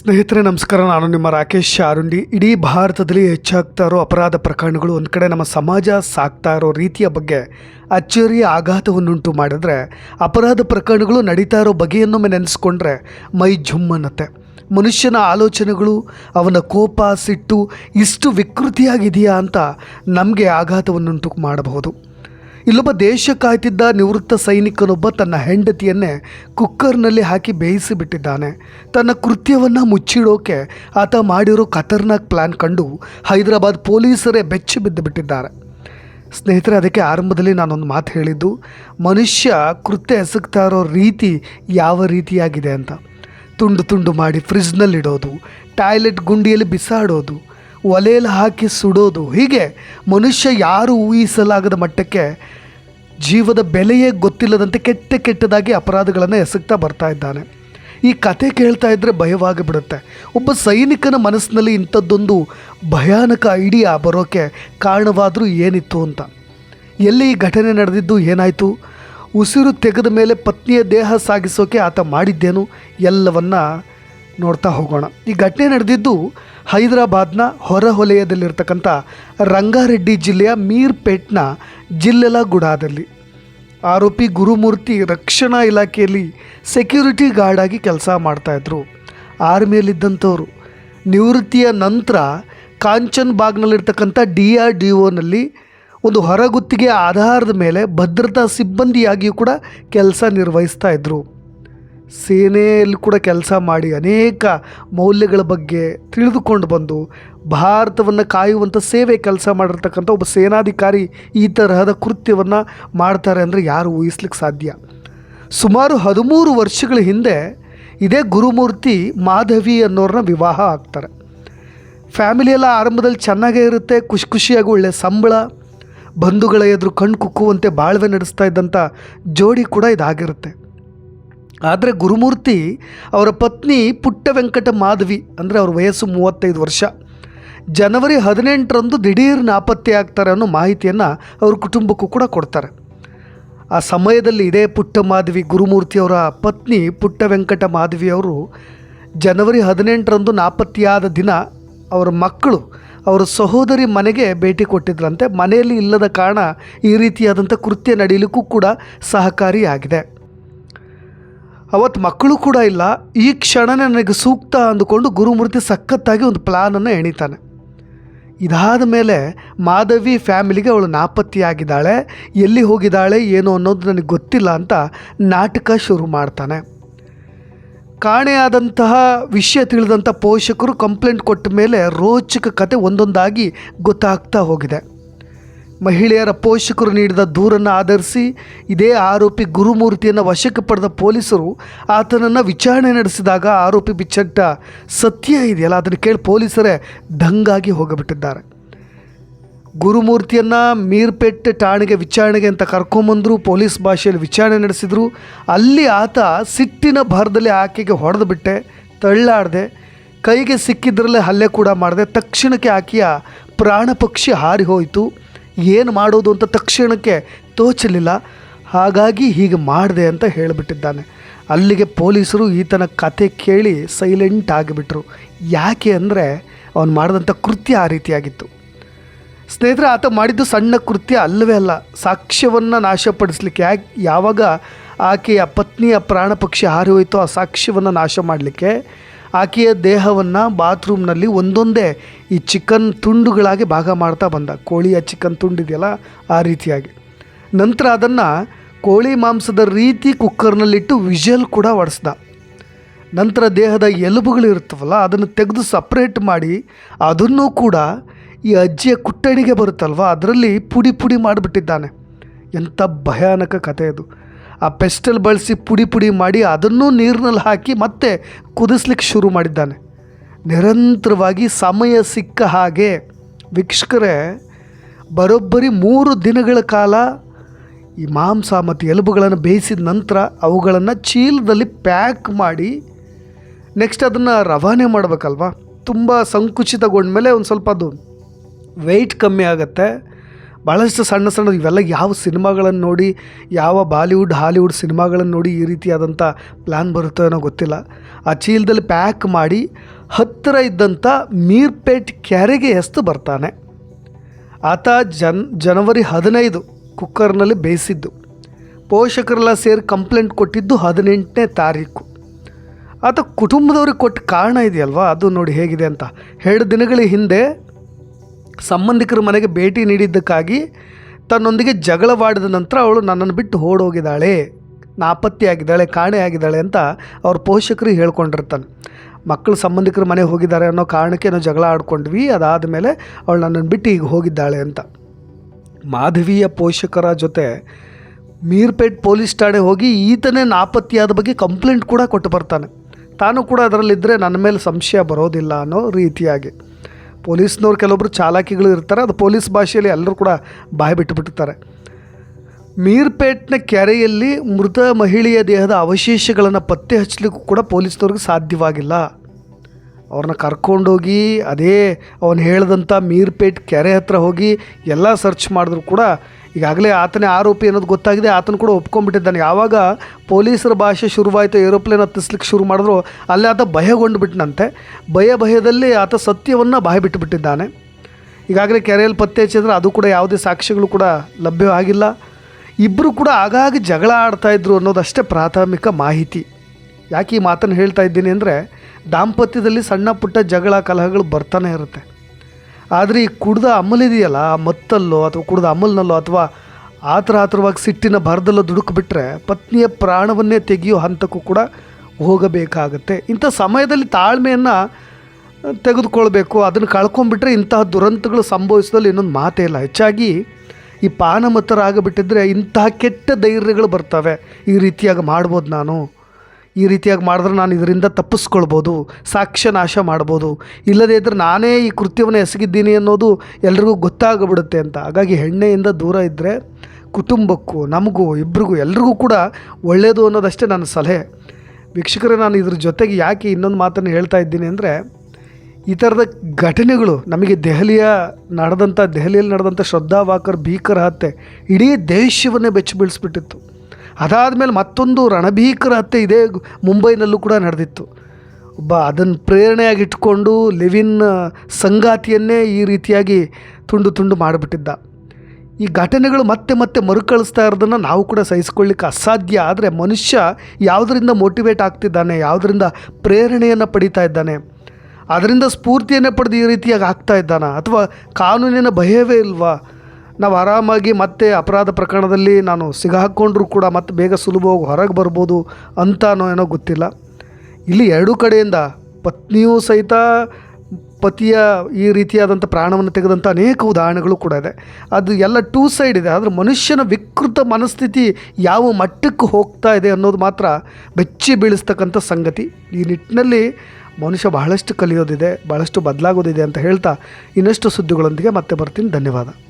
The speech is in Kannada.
ಸ್ನೇಹಿತರೆ, ನಮಸ್ಕಾರ. ನಾನು ನಿಮ್ಮ ರಾಕೇಶ್ ಶಾರುಂಡಿ. ಇಡೀ ಭಾರತದಲ್ಲಿ ಹೆಚ್ಚಾಗ್ತಾ ಇರೋ ಅಪರಾಧ ಪ್ರಕರಣಗಳು ಒಂದು ಕಡೆ ನಮ್ಮ ಸಮಾಜ ಸಾಕ್ತಾ ಇರೋ ರೀತಿಯ ಬಗ್ಗೆ ಅಚ್ಚರಿಯ ಆಘಾತವನ್ನುಂಟು ಮಾಡಿದ್ರೆ, ಅಪರಾಧ ಪ್ರಕರಣಗಳು ನಡೀತಾ ಇರೋ ಬಗೆಯನ್ನೊಮ್ಮೆ ನೆನೆಸ್ಕೊಂಡ್ರೆ ಮೈ ಅನ್ನತ್ತೆ ಮನುಷ್ಯನ ಆಲೋಚನೆಗಳು, ಅವನ ಕೋಪ, ಸಿಟ್ಟು ಇಷ್ಟು ವಿಕೃತಿಯಾಗಿದೆಯಾ ಅಂತ ನಮಗೆ ಆಘಾತವನ್ನುಂಟು ಮಾಡಬಹುದು. ಇಲ್ಲೊಬ್ಬ ದೇಶ ಕಾಯ್ತಿದ್ದ ನಿವೃತ್ತ ಸೈನಿಕನೊಬ್ಬ ತನ್ನ ಹೆಂಡತಿಯನ್ನೇ ಕುಕ್ಕರ್ನಲ್ಲಿ ಹಾಕಿ ಬೇಯಿಸಿ ಬಿಟ್ಟಿದ್ದಾನೆ ತನ್ನ ಕೃತ್ಯವನ್ನು ಮುಚ್ಚಿಡೋಕೆ ಆತ ಮಾಡಿರೋ ಖತರ್ನಾಕ್ ಪ್ಲ್ಯಾನ್ ಕಂಡು ಹೈದರಾಬಾದ್ ಪೊಲೀಸರೇ ಬೆಚ್ಚಿ ಬಿದ್ದು ಬಿಟ್ಟಿದ್ದಾರೆ ಸ್ನೇಹಿತರೆ, ಅದಕ್ಕೆ ಆರಂಭದಲ್ಲಿ ನಾನೊಂದು ಮಾತು ಹೇಳಿದ್ದು, ಮನುಷ್ಯ ಕೃತ್ಯ ಎಸಗ್ತಾ ಇರೋ ರೀತಿ ಯಾವ ರೀತಿಯಾಗಿದೆ ಅಂತ. ತುಂಡು ತುಂಡು ಮಾಡಿ ಫ್ರಿಜ್ನಲ್ಲಿಡೋದು ಟಾಯ್ಲೆಟ್ ಗುಂಡಿಯಲ್ಲಿ ಬಿಸಾಡೋದು ಒಲೆಯಲ್ಲಿ ಹಾಕಿ ಸುಡೋದು. ಹೀಗೆ ಮನುಷ್ಯ ಯಾರು ಊಹಿಸಲಾಗದ ಮಟ್ಟಕ್ಕೆ ಜೀವದ ಬೆಲೆಯೇ ಗೊತ್ತಿಲ್ಲದಂತೆ ಕೆಟ್ಟ ಕೆಟ್ಟದಾಗಿ ಅಪರಾಧಗಳನ್ನು ಎಸಗ್ತಾ ಬರ್ತಾ ಇದ್ದಾನೆ. ಈ ಕತೆ ಕೇಳ್ತಾ ಇದ್ದರೆ ಭಯವಾಗಿಬಿಡುತ್ತೆ. ಒಬ್ಬ ಸೈನಿಕನ ಮನಸ್ಸಿನಲ್ಲಿ ಇಂಥದ್ದೊಂದು ಭಯಾನಕ ಐಡಿಯಾ ಬರೋಕ್ಕೆ ಕಾರಣವಾದರೂ ಏನಿತ್ತು ಅಂತ. ಎಲ್ಲಿ ಈ ಘಟನೆ ನಡೆದಿದ್ದು, ಏನಾಯಿತು? ಉಸಿರು ತೆಗೆದ ಮೇಲೆ ಪತ್ನಿಯ ದೇಹ ಸಾಗಿಸೋಕೆ ಆತ ಮಾಡಿದ್ದೇನು? ಎಲ್ಲವನ್ನ ನೋಡ್ತಾ ಹೋಗೋಣ. ಈ ಘಟನೆ ನಡೆದಿದ್ದು ಹೈದರಾಬಾದ್ನ ಹೊರವಲಯದಲ್ಲಿರ್ತಕ್ಕಂಥ ರಂಗಾರೆಡ್ಡಿ ಜಿಲ್ಲೆಯ ಮೀರ್ಪೇಟ್ನ ಜಿಲ್ಲೆಲಗುಡಾದಲ್ಲಿ. ಆರೋಪಿ ಗುರುಮೂರ್ತಿ ರಕ್ಷಣಾ ಇಲಾಖೆಯಲ್ಲಿ ಸೆಕ್ಯೂರಿಟಿ ಗಾರ್ಡಾಗಿ ಕೆಲಸ ಮಾಡ್ತಾಯಿದ್ರು ಆರ್ಮಿಯಲ್ಲಿದ್ದಂಥವ್ರು. ನಿವೃತ್ತಿಯ ನಂತರ ಕಾಂಚನ್ ಬಾಗ್ನಲ್ಲಿರ್ತಕ್ಕಂಥ ಡಿ ಆರ್ ಡಿ ಒನಲ್ಲಿ ಒಂದು ಹೊರಗುತ್ತಿಗೆ ಆಧಾರದ ಮೇಲೆ ಭದ್ರತಾ ಸಿಬ್ಬಂದಿಯಾಗಿಯೂ ಕೂಡ ಕೆಲಸ ನಿರ್ವಹಿಸ್ತಾ ಇದ್ದರು ಸೇನೆಯಲ್ಲಿ ಕೂಡ ಕೆಲಸ ಮಾಡಿ ಅನೇಕ ಮೌಲ್ಯಗಳ ಬಗ್ಗೆ ತಿಳಿದುಕೊಂಡು ಬಂದು ಭಾರತವನ್ನು ಕಾಯುವಂಥ ಸೇವೆ ಕೆಲಸ ಮಾಡಿರ್ತಕ್ಕಂಥ ಒಬ್ಬ ಸೇನಾಧಿಕಾರಿ ಈ ತರಹದ ಕೃತ್ಯವನ್ನು ಮಾಡ್ತಾರೆ ಅಂದರೆ ಯಾರು ಊಹಿಸ್ಲಿಕ್ಕೆ ಸಾಧ್ಯ? ಸುಮಾರು ಹದಿಮೂರು ವರ್ಷಗಳ ಹಿಂದೆ ಇದೇ ಗುರುಮೂರ್ತಿ ಮಾಧವಿ ಅನ್ನೋರನ್ನ ವಿವಾಹ ಆಗ್ತಾರೆ. ಫ್ಯಾಮಿಲಿ ಎಲ್ಲ ಆರಂಭದಲ್ಲಿ ಚೆನ್ನಾಗೇ ಇರುತ್ತೆ, ಖುಷಿ ಖುಷಿಯಾಗಿ ಒಳ್ಳೆ ಸಂಬಳ, ಬಂಧುಗಳ ಎದುರು ಕಣ್ಣು ಕುಕ್ಕುವಂತೆ ಬಾಳ್ವೆ ನಡೆಸ್ತಾ ಇದ್ದಂಥ ಜೋಡಿ ಕೂಡ ಇದಾಗಿರುತ್ತೆ. ಆದರೆ ಗುರುಮೂರ್ತಿ ಅವರ ಪತ್ನಿ ಪುಟ್ಟ ವೆಂಕಟ ಮಾಧವಿ, ಅಂದರೆ ಅವ್ರ ವಯಸ್ಸು ಮೂವತ್ತೈದು ವರ್ಷ. ಜನವರಿ ಹದಿನೆಂಟರಂದು ದಿಢೀರ್ ನಾಪತ್ತೆ ಆಗ್ತಾರೆ ಅನ್ನೋ ಮಾಹಿತಿಯನ್ನು ಅವ್ರ ಕುಟುಂಬಕ್ಕೂ ಕೂಡ ಕೊಡ್ತಾರೆ. ಆ ಸಮಯದಲ್ಲಿ ಇದೇ ಪುಟ್ಟ ಮಾಧವಿ ಗುರುಮೂರ್ತಿಯವರ ಪತ್ನಿ ಪುಟ್ಟ ವೆಂಕಟ ಮಾಧವಿಯವರು ಜನವರಿ ಹದಿನೆಂಟರಂದು ನಾಪತ್ತೆಯಾದ ದಿನ ಅವರ ಮಕ್ಕಳು ಅವರ ಸಹೋದರಿ ಮನೆಗೆ ಭೇಟಿ ಕೊಟ್ಟಿದ್ರಂತೆ. ಮನೆಯಲ್ಲಿ ಇಲ್ಲದ ಕಾರಣ ಈ ರೀತಿಯಾದಂಥ ಕೃತ್ಯ ನಡೀಲಿಕ್ಕೂ ಕೂಡ ಸಹಕಾರಿಯಾಗಿದೆ. ಅವತ್ತು ಮಕ್ಕಳು ಕೂಡ ಇಲ್ಲ. ಈ ಕ್ಷಣನೇ ನನಗೆ ಸೂಕ್ತ ಅಂದುಕೊಂಡು ಗುರುಮೂರ್ತಿ ಸಖತ್ತಾಗಿ ಒಂದು ಪ್ಲಾನನ್ನು ಎಣಿತಾನೆ. ಇದಾದ ಮೇಲೆ ಮಾಧವಿ ಫ್ಯಾಮಿಲಿಗೆ ಅವಳು ನಾಪತ್ತೆಯಾಗಿದ್ದಾಳೆ. ಎಲ್ಲಿ ಹೋಗಿದ್ದಾಳೆ, ಏನು ಅನ್ನೋದು ನನಗೆ ಗೊತ್ತಿಲ್ಲ ಅಂತ ನಾಟಕ ಶುರು ಮಾಡ್ತಾನೆ. ಕಾಣೆಯಾದಂತಹ ವಿಷಯ ತಿಳಿದಂಥ ಪೋಷಕರು ಕಂಪ್ಲೇಂಟ್ ಕೊಟ್ಟ ಮೇಲೆ ರೋಚಕ ಕತೆ ಒಂದೊಂದಾಗಿ ಗೊತ್ತಾಗ್ತಾ ಹೋಗಿದೆ. ಮಹಿಳೆಯರ ಪೋಷಕರು ನೀಡಿದ ದೂರನ್ನು ಆಧರಿಸಿ ಇದೇ ಆರೋಪಿ ಗುರುಮೂರ್ತಿಯನ್ನು ವಶಕ್ಕೆ ಪಡೆದ ಪೊಲೀಸರು ಆತನನ್ನು ವಿಚಾರಣೆ ನಡೆಸಿದಾಗ ಆರೋಪಿ ಬಿಚ್ಚಟ್ಟ ಸತ್ಯ ಇದೆಯಲ್ಲ? ಅದನ್ನು ಕೇಳಿ ಪೊಲೀಸರೇ ದಂಗಾಗಿ ಹೋಗಿಬಿಟ್ಟಿದ್ದಾರೆ. ಗುರುಮೂರ್ತಿಯನ್ನು ಮೀರ್ಪೇಟ್ ಠಾಣೆಗೆ ವಿಚಾರಣೆಗೆ ಅಂತ ಕರ್ಕೊಂಬಂದರು, ಪೊಲೀಸ್ ಭಾಷೆಯಲ್ಲಿ ವಿಚಾರಣೆ ನಡೆಸಿದರು. ಅಲ್ಲಿ ಆತ ಸಿಟ್ಟಿನ ಭಾರದಲ್ಲಿ ಆಕೆಗೆ ಹೊಡೆದು ಬಿಟ್ಟೆ, ತಳ್ಳಾಡದೆ. ಕೈಗೆ ಸಿಕ್ಕಿದ್ರಲ್ಲೇ ಹಲ್ಲೆ ಕೂಡ ಮಾಡಿದೆ. ತಕ್ಷಣಕ್ಕೆ ಆಕೆಯ ಪ್ರಾಣ ಪಕ್ಷಿ ಹಾರಿ ಹೋಯಿತು. ಏನು ಮಾಡೋದು ಅಂತ ತಕ್ಷಣಕ್ಕೆ ತೋಚಲಿಲ್ಲ. ಹಾಗಾಗಿ ಹೀಗೆ ಮಾಡಿದೆ ಅಂತ ಹೇಳಿಬಿಟ್ಟಿದ್ದಾನೆ. ಅಲ್ಲಿಗೆ ಪೊಲೀಸರು ಈತನ ಕತೆ ಕೇಳಿ ಸೈಲೆಂಟ್ ಆಗಿಬಿಟ್ರು. ಯಾಕೆ ಅಂದರೆ ಅವನು ಮಾಡಿದಂಥ ಕೃತ್ಯ ಆ ರೀತಿಯಾಗಿತ್ತು. ಸ್ನೇಹಿತರೆ, ಆತ ಮಾಡಿದ್ದು ಸಣ್ಣ ಕೃತ್ಯ ಅಲ್ಲವೇ ಅಲ್ಲ. ಸಾಕ್ಷ್ಯವನ್ನು ನಾಶಪಡಿಸ್ಲಿಕ್ಕೆ ಯಾಕೆ ಯಾವಾಗ ಆಕೆಯ ಪತ್ನಿಯ ಪ್ರಾಣ ಪಕ್ಷಿ ಹಾರಿ ಹೋಯಿತು ಆ ಸಾಕ್ಷ್ಯವನ್ನು ನಾಶ ಮಾಡಲಿಕ್ಕೆ ಆಕೆಯ ದೇಹವನ್ನು ಬಾತ್ರೂಮ್ನಲ್ಲಿ ಒಂದೊಂದೇ ಈ ಚಿಕನ್ ತುಂಡುಗಳಾಗಿ ಭಾಗ ಮಾಡ್ತಾ ಬಂದ. ಕೋಳಿಯ ಚಿಕನ್ ತುಂಡಿದೆಯಲ್ಲ ಆ ರೀತಿಯಾಗಿ. ನಂತರ ಅದನ್ನು ಕೋಳಿ ಮಾಂಸದ ರೀತಿ ಕುಕ್ಕರ್ನಲ್ಲಿಟ್ಟು ವಿಷಲ್ ಕೂಡ ಒಡಿಸ್ದ. ನಂತರ ದೇಹದ ಎಲುಬುಗಳು ಇರ್ತವಲ್ಲ ಅದನ್ನು ತೆಗೆದು ಸಪ್ರೇಟ್ ಮಾಡಿ ಅದನ್ನು ಕೂಡ ಈ ಅಜ್ಜಿಯ ಕುಟ್ಟಣಿಗೆ ಬರುತ್ತಲ್ವ, ಅದರಲ್ಲಿ ಪುಡಿ ಪುಡಿ ಮಾಡಿಬಿಟ್ಟಿದ್ದಾನೆ. ಎಂಥ ಭಯಾನಕ ಕಥೆ ಅದು. ಆ ಪೆಸ್ಟಲ್ ಬಳಸಿ ಪುಡಿ ಪುಡಿ ಮಾಡಿ ಅದನ್ನೂ ನೀರಿನಲ್ಲಿ ಹಾಕಿ ಮತ್ತೆ ಕುದಿಸ್ಲಿಕ್ಕೆ ಶುರು ಮಾಡಿದ್ದಾನೆ. ನಿರಂತರವಾಗಿ ಸಮಯ ಸಿಕ್ಕ ಹಾಗೆ ವೀಕ್ಷಕರೇ, ಬರೋಬ್ಬರಿ ಮೂರು ದಿನಗಳ ಕಾಲ ಈ ಮಾಂಸ ಮತ್ತು ಎಲುಬುಗಳನ್ನು ಬೇಯಿಸಿದ ನಂತರ ಅವುಗಳನ್ನು ಚೀಲದಲ್ಲಿ ಪ್ಯಾಕ್ ಮಾಡಿ ನೆಕ್ಸ್ಟ್ ಅದನ್ನು ರವಾನೆ ಮಾಡಬೇಕಲ್ವ? ತುಂಬ ಸಂಕುಚಿತಗೊಂಡ ಮೇಲೆ ಒಂದು ಸ್ವಲ್ಪ ಅದು ವೆಯ್ಟ್ ಕಮ್ಮಿ ಆಗುತ್ತೆ. ಭಾಳಷ್ಟು ಸಣ್ಣ ಸಣ್ಣ ಇವೆಲ್ಲ ಯಾವ ಸಿನಿಮಾಗಳನ್ನು ನೋಡಿ, ಯಾವ ಬಾಲಿವುಡ್, ಹಾಲಿವುಡ್ ಸಿನಿಮಾಗಳನ್ನು ನೋಡಿ ಈ ರೀತಿಯಾದಂಥ ಪ್ಲ್ಯಾನ್ ಬರುತ್ತೆ ಏನೋ ಗೊತ್ತಿಲ್ಲ. ಆ ಚೀಲದಲ್ಲಿ ಪ್ಯಾಕ್ ಮಾಡಿ ಹತ್ತಿರ ಇದ್ದಂಥ ಮೀರ್ಪೇಟ್ ಕ್ಯಾರಿಗೆ ಎಸ್ತು ಬರ್ತಾನೆ. ಆತ ಜನ್, ಜನವರಿ ಹದಿನೈದು ಕುಕ್ಕರ್ನಲ್ಲಿ ಬೇಯಿಸಿದ್ದು. ಪೋಷಕರೆಲ್ಲ ಸೇರಿ ಕಂಪ್ಲೇಂಟ್ ಕೊಟ್ಟಿದ್ದು ಹದಿನೆಂಟನೇ ತಾರೀಕು. ಆತ ಕುಟುಂಬದವ್ರಿಗೆ ಕೊಟ್ಟ ಕಾರಣ ಇದೆಯಲ್ವ? ಅದು ನೋಡಿ ಹೇಗಿದೆ ಅಂತ. ಎರಡು ದಿನಗಳ ಹಿಂದೆ ಸಂಬಂಧಿಕರ ಮನೆಗೆ ಭೇಟಿ ನೀಡಿದ್ದಕ್ಕಾಗಿ ತನ್ನೊಂದಿಗೆ ಜಗಳವಾಡಿದ ನಂತರ ಅವಳು ನನ್ನನ್ನು ಬಿಟ್ಟು ಓಡೋಗಿದ್ದಾಳೆ. ನಾಪತ್ತೆಯಾಗಿದ್ದಾಳೆ, ಕಾಣೆಯಾಗಿದ್ದಾಳೆ ಅಂತ ಅವ್ರ ಪೋಷಕರು ಹೇಳ್ಕೊಂಡಿರ್ತಾನೆ. ಮಕ್ಕಳು ಸಂಬಂಧಿಕರ ಮನೆಗೆ ಹೋಗಿದ್ದಾರೆ ಅನ್ನೋ ಕಾರಣಕ್ಕೆ ನಾವು ಜಗಳ ಆಡ್ಕೊಂಡ್ವಿ, ಅದಾದ ಮೇಲೆ ಅವಳು ನನ್ನನ್ನು ಬಿಟ್ಟು ಈಗ ಹೋಗಿದ್ದಾಳೆ ಅಂತ. ಮಾಧವಿಯ ಪೋಷಕರ ಜೊತೆ ಮೀರ್ಪೇಟ್ ಪೊಲೀಸ್ ಠಾಣೆ ಹೋಗಿ ಈತನೇ ನಾಪತ್ತೆಯಾದ ಬಗ್ಗೆ ಕಂಪ್ಲೇಂಟ್ ಕೂಡ ಕೊಟ್ಟು ಬರ್ತಾನೆ. ತಾನು ಕೂಡ ಅದರಲ್ಲಿದ್ದರೆ ನನ್ನ ಮೇಲೆ ಸಂಶಯ ಬರೋದಿಲ್ಲ ಅನ್ನೋ ರೀತಿಯಾಗಿ. ಪೊಲೀಸ್ನವ್ರು ಕೆಲವೊಬ್ಬರು ಚಾಲಾಕಿಗಳು ಇರ್ತಾರೆ, ಅದು ಪೊಲೀಸ್ ಭಾಷೆಯಲ್ಲಿ ಎಲ್ಲರೂ ಕೂಡ ಬಾಯಿ ಬಿಟ್ಟುಬಿಟ್ಟಿರ್ತಾರೆ. ಮೀರ್ಪೇಟ್ನ ಕೆರೆಯಲ್ಲಿ ಮೃತ ಮಹಿಳೆಯ ದೇಹದ ಅವಶೇಷಗಳನ್ನು ಪತ್ತೆ ಹಚ್ಚಲಿಕ್ಕೂ ಕೂಡ ಪೊಲೀಸ್ನವ್ರಿಗೆ ಸಾಧ್ಯವಾಗಿಲ್ಲ. ಅವ್ರನ್ನ ಕರ್ಕೊಂಡೋಗಿ, ಅದೇ ಅವನು ಹೇಳಿದಂಥ ಮೀರ್ಪೇಟ್ ಕೆರೆ ಹತ್ರ ಹೋಗಿ ಎಲ್ಲ ಸರ್ಚ್ ಮಾಡಿದ್ರು ಕೂಡ ಈಗಾಗಲೇ ಆತನೇ ಆರೋಪಿ ಅನ್ನೋದು ಗೊತ್ತಾಗಿದೆ. ಆತನ ಕೂಡ ಒಪ್ಕೊಂಡ್ಬಿಟ್ಟಿದ್ದಾನೆ. ಯಾವಾಗ ಪೊಲೀಸರ ಭಾಷೆ ಶುರುವಾಯಿತು, ಏರೋಪ್ಲೇನ್ ಹತ್ತಿಸ್ಲಿಕ್ಕೆ ಶುರು ಮಾಡಿದ್ರು, ಅಲ್ಲೇ ಆತ ಭಯಗೊಂಡು ಬಿಟ್ಟನಂತೆ ಭಯ ಭಯದಲ್ಲಿ ಆತ ಸತ್ಯವನ್ನು ಬಾಯಿ ಬಿಟ್ಟುಬಿಟ್ಟಿದ್ದಾನೆ ಈಗಾಗಲೇ ಕೆರೆಯಲ್ಲಿ ಪತ್ತೆ ಹಚ್ಚಿದ್ರೆ ಅದು ಕೂಡ ಯಾವುದೇ ಸಾಕ್ಷ್ಯಗಳು ಕೂಡ ಲಭ್ಯವಾಗಿಲ್ಲ ಇಬ್ಬರು ಕೂಡ ಆಗಾಗ ಜಗಳ ಆಡ್ತಾ ಇದ್ರು ಅನ್ನೋದಷ್ಟೇ ಪ್ರಾಥಮಿಕ ಮಾಹಿತಿ. ಯಾಕೆ ಈ ಮಾತನ್ನು ಹೇಳ್ತಾ ಇದ್ದೀನಿ ಅಂದರೆ, ದಾಂಪತ್ಯದಲ್ಲಿ ಸಣ್ಣ ಪುಟ್ಟ ಜಗಳ ಕಲಹಗಳು ಬರ್ತಾನೆ ಇರುತ್ತೆ. ಆದರೆ ಈ ಕುಡ್ದ ಅಮಲಿದೆಯಲ್ಲ ಆ ಮತ್ತಲ್ಲೋ ಅಥವಾ ಕುಡ್ದ ಅಮಲ್ನಲ್ಲೋ ಅಥವಾ ಆತರ ಆತರವಾಗಿ ಸಿಟ್ಟಿನ ಭರದಲ್ಲೋ ದುಡುಕ್ಬಿಟ್ರೆ ಪತ್ನಿಯ ಪ್ರಾಣವನ್ನೇ ತೆಗೆಯೋ ಹಂತಕ್ಕೂ ಕೂಡ ಹೋಗಬೇಕಾಗತ್ತೆ. ಇಂಥ ಸಮಯದಲ್ಲಿ ತಾಳ್ಮೆಯನ್ನು ತೆಗೆದುಕೊಳ್ಬೇಕು. ಅದನ್ನು ಕಳ್ಕೊಂಡ್ಬಿಟ್ರೆ ಇಂತಹ ದುರಂತಗಳು ಸಂಭವಿಸಿದಲ್ಲಿ ಇನ್ನೊಂದು ಮಾತೇ ಇಲ್ಲ. ಹೆಚ್ಚಾಗಿ ಈ ಪಾನಮತ್ತರಾಗಿಬಿಟ್ಟಿದ್ರೆ ಇಂತಹ ಕೆಟ್ಟ ಧೈರ್ಯಗಳು ಬರ್ತವೆ. ಈ ರೀತಿಯಾಗಿ ಮಾಡ್ಬೋದು ನಾನು. ಈ ರೀತಿಯಾಗಿ ಮಾಡಿದ್ರೆ ನಾನು ಇದರಿಂದ ತಪ್ಪಿಸ್ಕೊಳ್ಬೋದು, ಸಾಕ್ಷ್ಯ ನಾಶ ಮಾಡ್ಬೋದು. ಇಲ್ಲದೇ ಇದ್ದರೆ ನಾನೇ ಈ ಕೃತ್ಯವನ್ನು ಎಸಗಿದ್ದೀನಿ ಅನ್ನೋದು ಎಲ್ರಿಗೂ ಗೊತ್ತಾಗ್ಬಿಡುತ್ತೆ ಅಂತ. ಹಾಗಾಗಿ ಹೆಣ್ಣೆಯಿಂದ ದೂರ ಇದ್ದರೆ ಕುಟುಂಬಕ್ಕೂ, ನಮಗೂ, ಇಬ್ರಿಗೂ, ಎಲ್ರಿಗೂ ಕೂಡ ಒಳ್ಳೆಯದು ಅನ್ನೋದಷ್ಟೇ ನನ್ನ ಸಲಹೆ. ವೀಕ್ಷಕರೇ, ನಾನು ಇದ್ರ ಜೊತೆಗೆ ಯಾಕೆ ಇನ್ನೊಂದು ಮಾತನ್ನು ಹೇಳ್ತಾ ಇದ್ದೀನಿ ಅಂದರೆ, ಈ ಥರದ ಘಟನೆಗಳು, ನಮಗೆ ದೆಹಲಿಯ ನಡೆದಂಥ, ದೆಹಲಿಯಲ್ಲಿ ನಡೆದಂಥ ಶ್ರದ್ಧಾ ವಾಕರ್ ಭೀಕರ ಹತ್ಯೆ, ಇಡೀ ದೇಶವನ್ನೇ ಬೆಚ್ಚಿ ಬೀಳಿಸ್ಬಿಟ್ಟಿತ್ತು. ಅದಾದಮೇಲೆ ಮತ್ತೊಂದು ರಣಭೀಕರ ಹತ್ಯೆ ಇದೇ ಮುಂಬೈನಲ್ಲೂ ಕೂಡ ನಡೆದಿತ್ತು. ಒಬ್ಬ ಅದನ್ನು ಪ್ರೇರಣೆಯಾಗಿ ಇಟ್ಕೊಂಡು ಲಿವಿನ್ ಸಂಗಾತಿಯನ್ನೇ ಈ ರೀತಿಯಾಗಿ ತುಂಡು ತುಂಡು ಮಾಡಿಬಿಟ್ಟಿದ್ದ. ಈ ಘಟನೆಗಳು ಮತ್ತೆ ಮತ್ತೆ ಮರುಕಳಿಸ್ತಾ ಇರೋದನ್ನು ನಾವು ಕೂಡ ಸಹಿಸ್ಕೊಳ್ಳಿಕ್ಕೆ ಅಸಾಧ್ಯ. ಆದರೆ ಮನುಷ್ಯ ಯಾವುದರಿಂದ ಮೋಟಿವೇಟ್ ಆಗ್ತಿದ್ದಾನೆ, ಯಾವುದರಿಂದ ಪ್ರೇರಣೆಯನ್ನು ಪಡೀತಾ ಇದ್ದಾನೆ, ಅದರಿಂದ ಸ್ಫೂರ್ತಿಯನ್ನು ಪಡೆದು ಈ ರೀತಿಯಾಗಿ ಆಗ್ತಾ ಇದ್ದಾನ, ಅಥವಾ ಕಾನೂನಿನ ಭಯವೇ ಇಲ್ವಾ? ನಾವು ಆರಾಮಾಗಿ ಮತ್ತೆ ಅಪರಾಧ ಪ್ರಕರಣದಲ್ಲಿ ನಾನು ಸಿಗಾಕೊಂಡ್ರೂ ಕೂಡ ಮತ್ತೆ ಬೇಗ ಸುಲಭವಾಗಿ ಹೊರಗೆ ಬರ್ಬೋದು ಅಂತನೋ ಏನೋ ಗೊತ್ತಿಲ್ಲ. ಇಲ್ಲಿ ಎರಡೂ ಕಡೆಯಿಂದ ಪತ್ನಿಯೂ ಸಹಿತ ಪತಿಯ ಈ ರೀತಿಯಾದಂಥ ಪ್ರಾಣವನ್ನು ತೆಗೆದಂಥ ಅನೇಕ ಉದಾಹರಣೆಗಳು ಕೂಡ ಇದೆ. ಅದು ಎಲ್ಲ ಟೂ ಸೈಡ್ ಇದೆ. ಆದರೆ ಮನುಷ್ಯನ ವಿಕೃತ ಮನಸ್ಥಿತಿ ಯಾವ ಮಟ್ಟಕ್ಕೆ ಹೋಗ್ತಾ ಇದೆ ಅನ್ನೋದು ಮಾತ್ರ ಬೆಚ್ಚಿ ಬೀಳಿಸ್ತಕ್ಕಂಥ ಸಂಗತಿ. ಈ ನಿಟ್ಟಿನಲ್ಲಿ ಮನುಷ್ಯ ಬಹಳಷ್ಟು ಕಲಿಯೋದಿದೆ, ಬಹಳಷ್ಟು ಬದಲಾಗೋದಿದೆ ಅಂತ ಹೇಳ್ತಾ ಇನ್ನಷ್ಟು ಸುದ್ದಿಗಳೊಂದಿಗೆ ಮತ್ತೆ ಬರ್ತೀನಿ. ಧನ್ಯವಾದ.